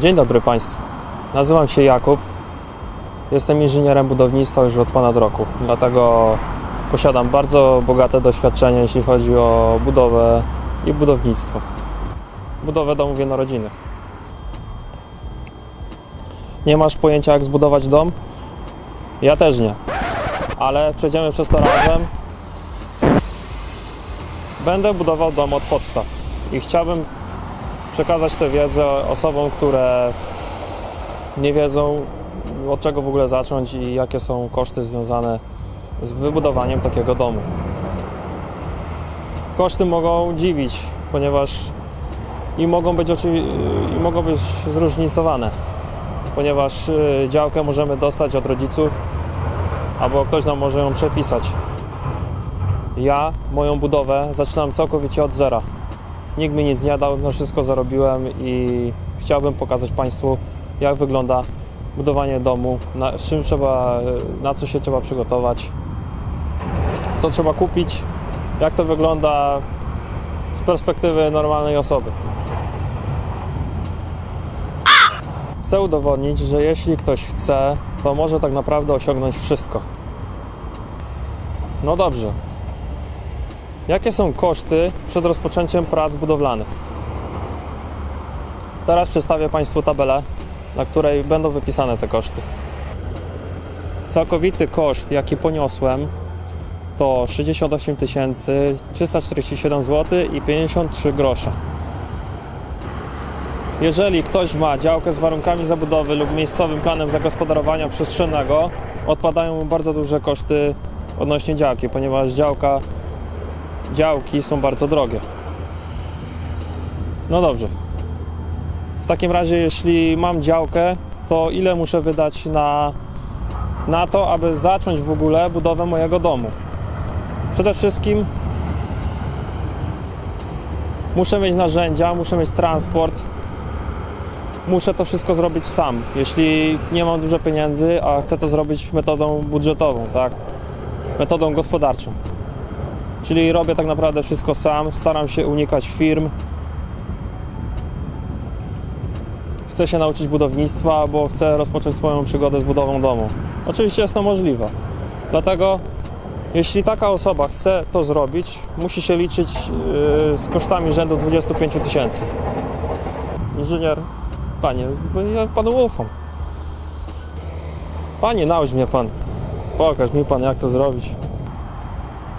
Dzień dobry Państwu. Nazywam się Jakub. Jestem inżynierem budownictwa już od ponad roku, dlatego posiadam bardzo bogate doświadczenie, jeśli chodzi o budowę i budownictwo. Budowę domów jednorodzinnych. Nie masz pojęcia, jak zbudować dom? Ja też nie. Ale przejdziemy przez to razem. Będę budował dom od podstaw i chciałbym przekazać tę wiedzę osobom, które nie wiedzą od czego w ogóle zacząć i jakie są koszty związane z wybudowaniem takiego domu. Koszty mogą dziwić, ponieważ i mogą być, i mogą być zróżnicowane, ponieważ y, działkę możemy dostać od rodziców albo ktoś nam może ją przepisać. Ja moją budowę zaczynam całkowicie od zera. Nikt mi nie dał, na wszystko zarobiłem i chciałbym pokazać Państwu, jak wygląda budowanie domu, na, czym trzeba, na co się trzeba przygotować, co trzeba kupić, jak to wygląda z perspektywy normalnej osoby. Chcę udowodnić, że jeśli ktoś chce, to może tak naprawdę osiągnąć wszystko. No dobrze, Jakie są koszty przed rozpoczęciem prac budowlanych? Teraz przedstawię Państwu tabelę, na której będą wypisane te koszty. Całkowity koszt, jaki poniosłem, to 68 347 zł i 53 grosze. Jeżeli ktoś ma działkę z warunkami zabudowy lub miejscowym planem zagospodarowania przestrzennego, odpadają mu bardzo duże koszty odnośnie działki, ponieważ działka działki są bardzo drogie. No dobrze. W takim razie, jeśli mam działkę, to ile muszę wydać na, na to, aby zacząć w ogóle budowę mojego domu? Przede wszystkim muszę mieć narzędzia, muszę mieć transport. Muszę to wszystko zrobić sam. Jeśli nie mam dużo pieniędzy, a chcę to zrobić metodą budżetową, tak? Metodą gospodarczą. Czyli robię tak naprawdę wszystko sam, staram się unikać firm. Chcę się nauczyć budownictwa, bo chcę rozpocząć swoją przygodę z budową domu. Oczywiście jest to możliwe. Dlatego, jeśli taka osoba chce to zrobić, musi się liczyć yy, z kosztami rzędu 25 000 tysięcy. Inżynier, panie, ja panu ufam. Panie, naucz mnie pan. Pokaż mi pan, jak to zrobić.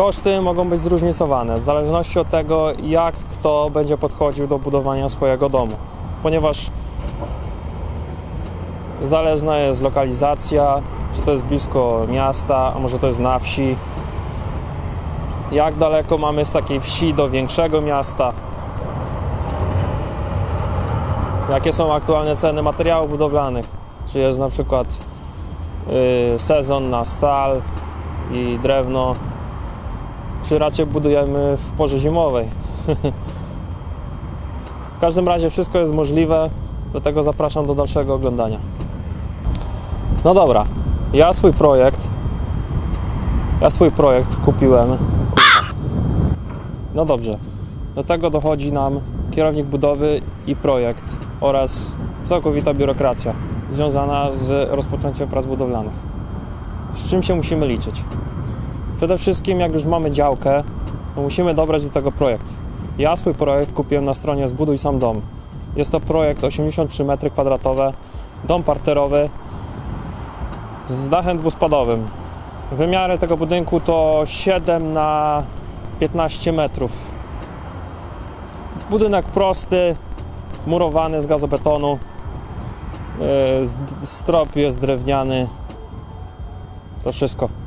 Koszty mogą być zróżnicowane w zależności od tego, jak kto będzie podchodził do budowania swojego domu, ponieważ zależna jest lokalizacja, czy to jest blisko miasta, a może to jest na wsi. Jak daleko mamy z takiej wsi do większego miasta? Jakie są aktualne ceny materiałów budowlanych? Czy jest na przykład y, sezon na stal i drewno, czy raczej budujemy w porze zimowej. w każdym razie wszystko jest możliwe, dlatego zapraszam do dalszego oglądania. No dobra, ja swój projekt, ja swój projekt kupiłem. Kurwa. No dobrze, do tego dochodzi nam kierownik budowy i projekt oraz całkowita biurokracja związana z rozpoczęciem prac budowlanych. Z czym się musimy liczyć? Przede wszystkim, jak już mamy działkę, to musimy dobrać do tego projekt. Ja swój projekt kupiłem na stronie Zbuduj Sam Dom. Jest to projekt 83 m2, dom parterowy z dachem dwuspadowym. Wymiary tego budynku to 7 na 15 metrów. Budynek prosty, murowany z gazobetonu. Yy, Strop jest drewniany. To wszystko.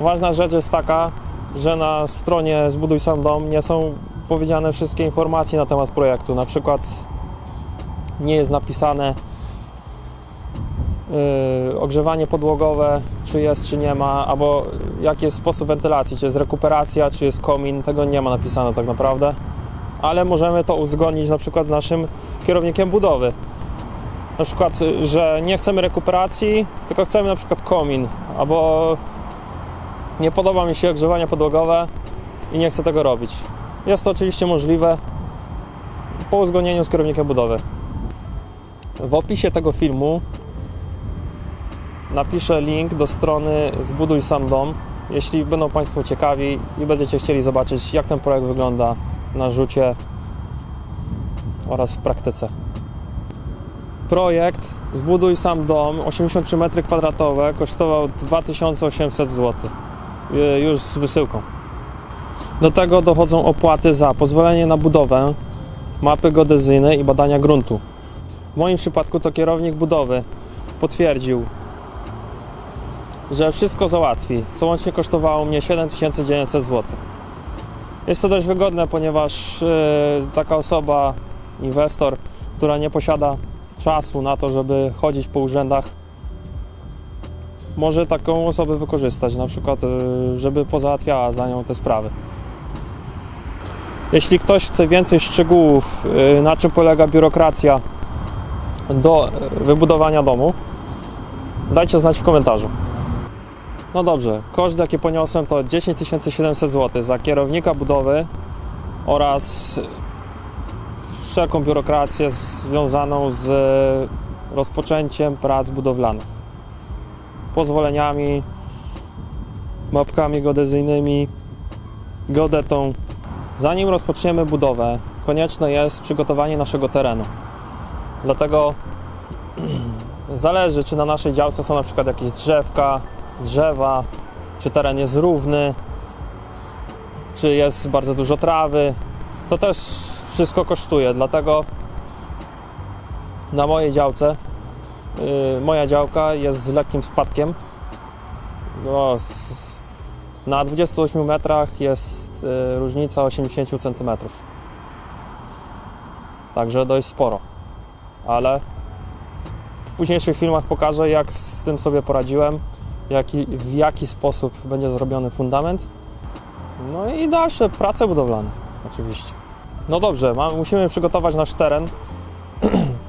Ważna rzecz jest taka, że na stronie Zbuduj Sam Dom nie są powiedziane wszystkie informacje na temat projektu. Na przykład nie jest napisane yy, ogrzewanie podłogowe, czy jest, czy nie ma, albo jaki jest sposób wentylacji, czy jest rekuperacja, czy jest komin. Tego nie ma napisane tak naprawdę. Ale możemy to uzgodnić na przykład z naszym kierownikiem budowy. Na przykład, że nie chcemy rekuperacji, tylko chcemy na przykład komin, albo nie podoba mi się ogrzewanie podłogowe i nie chcę tego robić. Jest to oczywiście możliwe po uzgodnieniu z kierownikiem budowy. W opisie tego filmu napiszę link do strony Zbuduj Sam Dom. Jeśli będą Państwo ciekawi i będziecie chcieli zobaczyć, jak ten projekt wygląda na rzucie oraz w praktyce. Projekt Zbuduj Sam Dom 83 m2 kosztował 2800 zł. Y, Już z wysyłką. Do tego dochodzą opłaty za pozwolenie na budowę, mapy geodezyjne i badania gruntu. W moim przypadku to kierownik budowy potwierdził, że wszystko załatwi, co łącznie kosztowało mnie 7900 zł. Jest to dość wygodne, ponieważ e, taka osoba, inwestor, która nie posiada czasu na to, żeby chodzić po urzędach, może taką osobę wykorzystać, na przykład, e, żeby pozałatwiała za nią te sprawy. Jeśli ktoś chce więcej szczegółów, e, na czym polega biurokracja do e, wybudowania domu, dajcie znać w komentarzu. No dobrze, koszt jaki poniosłem to 10 700 zł za kierownika budowy oraz wszelką biurokrację związaną z rozpoczęciem prac budowlanych. Pozwoleniami, mapkami geodezyjnymi, geodetą. Zanim rozpoczniemy budowę, konieczne jest przygotowanie naszego terenu. Dlatego zależy, czy na naszej działce są na przykład jakieś drzewka, drzewa, czy teren jest równy, czy jest bardzo dużo trawy. To też wszystko kosztuje, dlatego na mojej działce, moja działka jest z lekkim spadkiem. No, na 28 metrach jest yy, różnica 80 cm. Także dość sporo. Ale w późniejszych filmach pokażę, jak z tym sobie poradziłem jaki, w jaki sposób będzie zrobiony fundament. No i dalsze prace budowlane, oczywiście. No dobrze, musimy przygotować nasz teren.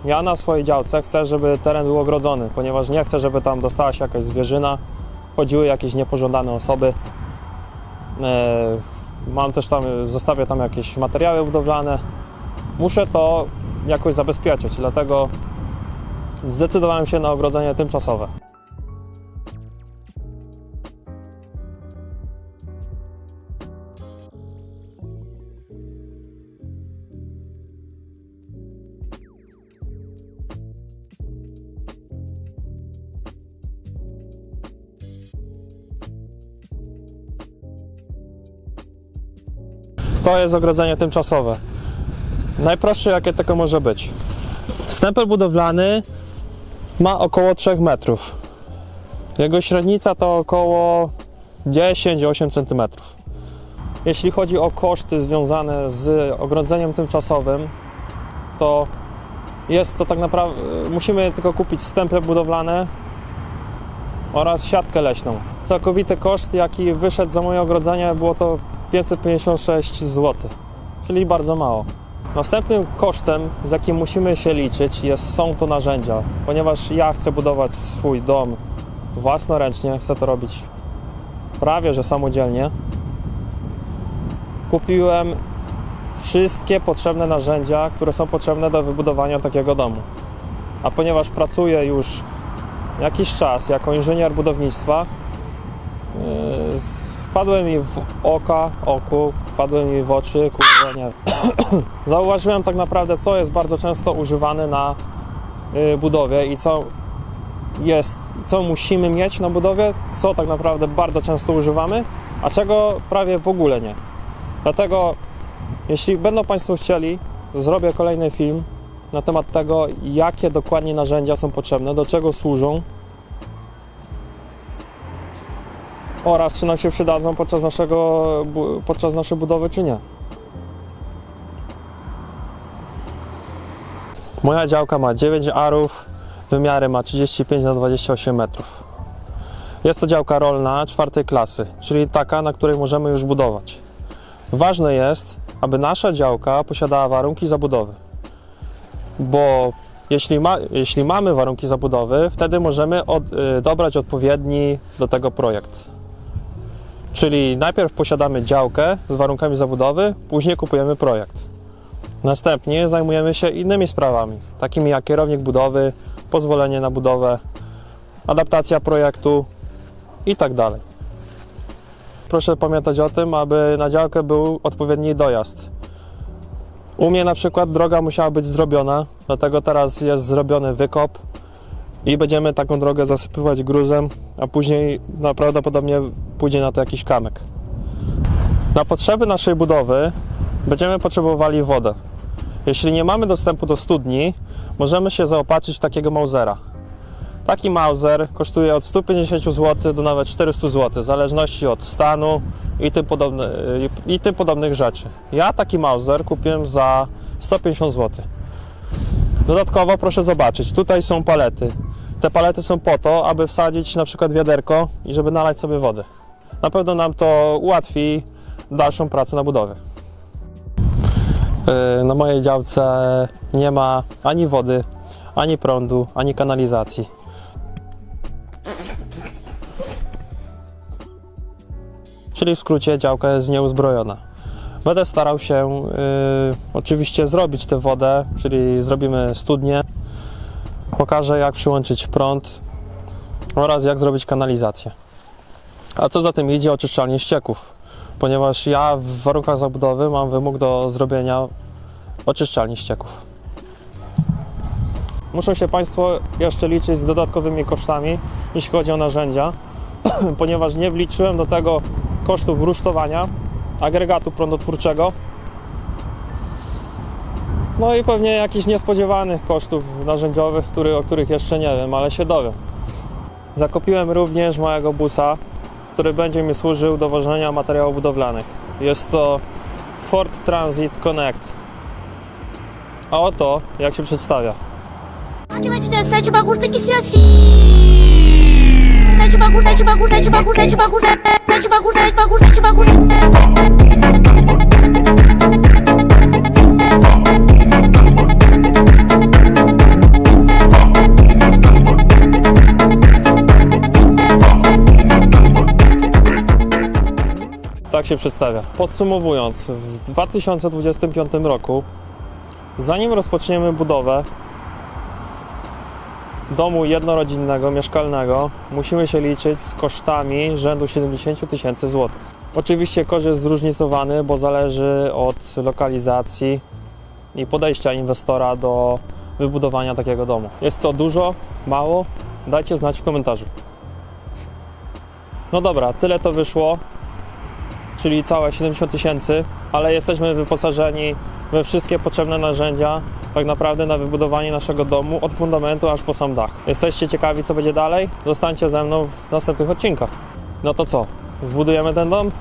Ja na swojej działce chcę, żeby teren był ogrodzony, ponieważ nie chcę, żeby tam dostała się jakaś zwierzyna, chodziły jakieś niepożądane osoby. E, mam też tam, zostawię tam jakieś materiały budowlane. Muszę to jakoś zabezpieczyć, dlatego zdecydowałem się na ogrodzenie tymczasowe. To jest ogrodzenie tymczasowe. Najprostsze jakie tylko może być. Stempel budowlany ma około 3 metrów. Jego średnica to około 10-8 cm. Jeśli chodzi o koszty związane z ogrodzeniem tymczasowym, to jest to tak naprawdę, musimy tylko kupić stemple budowlane oraz siatkę leśną. Całkowity koszt, jaki wyszedł za moje ogrodzenie, było to 556 zł, czyli bardzo mało. Następnym kosztem, z jakim musimy się liczyć, jest, są to narzędzia, ponieważ ja chcę budować swój dom własnoręcznie, chcę to robić prawie że samodzielnie. Kupiłem wszystkie potrzebne narzędzia, które są potrzebne do wybudowania takiego domu. A ponieważ pracuję już jakiś czas jako inżynier budownictwa, yy, wpadły mi w oka, oku, wpadły mi w oczy, kurde, nie. Zauważyłem tak naprawdę, co jest bardzo często używane na y, budowie i co jest, co musimy mieć na budowie, co tak naprawdę bardzo często używamy, a czego prawie w ogóle nie. Dlatego, jeśli będą Państwo chcieli, zrobię kolejny film na temat tego, jakie dokładnie narzędzia są potrzebne, do czego służą oraz czy nam się przydadzą podczas, naszego, podczas naszej budowy, czy nie. Moja działka ma 9 arów, wymiary ma 35 na 28 metrów. Jest to działka rolna czwartej klasy, czyli taka, na której możemy już budować. Ważne jest, aby nasza działka posiadała warunki zabudowy, bo jeśli, ma, jeśli mamy warunki zabudowy, wtedy możemy od, y, dobrać odpowiedni do tego projekt. Czyli najpierw posiadamy działkę z warunkami zabudowy, później kupujemy projekt. Następnie zajmujemy się innymi sprawami, takimi jak kierownik budowy, pozwolenie na budowę, adaptacja projektu i tak. Proszę pamiętać o tym, aby na działkę był odpowiedni dojazd. U mnie na przykład droga musiała być zrobiona, dlatego teraz jest zrobiony wykop i będziemy taką drogę zasypywać gruzem, a później no, prawdopodobnie pójdzie na to jakiś kamyk. Na potrzeby naszej budowy będziemy potrzebowali wodę. Jeśli nie mamy dostępu do studni, możemy się zaopatrzyć w takiego Mausera. Taki Mauser kosztuje od 150 zł do nawet 400 zł, w zależności od stanu i tym, i tym podobnych rzeczy. Ja taki Mauser kupiłem za 150 zł. Dodatkowo proszę zobaczyć, tutaj są palety. Te palety są po to, aby wsadzić na przykład wiaderko i żeby nalać sobie wody. Na pewno nam to ułatwi dalszą pracę na budowie. Yy, Na mojej działce nie ma ani wody, ani prądu, ani kanalizacji. Czyli w skrócie działka jest nieuzbrojona. Będę starał się yy, oczywiście zrobić tę wodę, czyli zrobimy studnię. Pokażę jak przyłączyć prąd oraz jak zrobić kanalizację. A co za tym idzie oczyszczalnie ścieków, ponieważ ja w warunkach zabudowy mam wymóg do zrobienia oczyszczalni ścieków. Muszą się Państwo jeszcze liczyć z dodatkowymi kosztami, jeśli chodzi o narzędzia, ponieważ nie wliczyłem do tego kosztów rusztowania, agregatu prądotwórczego, no i pewnie jakichś niespodziewanych kosztów narzędziowych, który, o których jeszcze nie wiem, ale się dowiem. Zakupiłem również małego busa, który będzie mi służył do wożenia materiałów budowlanych. Jest to Ford Transit Connect. A oto jak się przedstawia. Tak się przedstawia. Podsumowując, w 2025 roku, zanim rozpoczniemy budowę domu jednorodzinnego, mieszkalnego, musimy się liczyć z kosztami rzędu 70 000 tysięcy złotych. Oczywiście koszt jest zróżnicowany, bo zależy od lokalizacji i podejścia inwestora do wybudowania takiego domu. Jest to dużo, mało? Dajcie znać w komentarzu. No dobra, tyle to wyszło czyli całe 70 tysięcy, ale jesteśmy wyposażeni we wszystkie potrzebne narzędzia tak naprawdę na wybudowanie naszego domu od fundamentu aż po sam dach. Jesteście ciekawi co będzie dalej? Zostańcie ze mną w następnych odcinkach. No to co? Zbudujemy ten dom?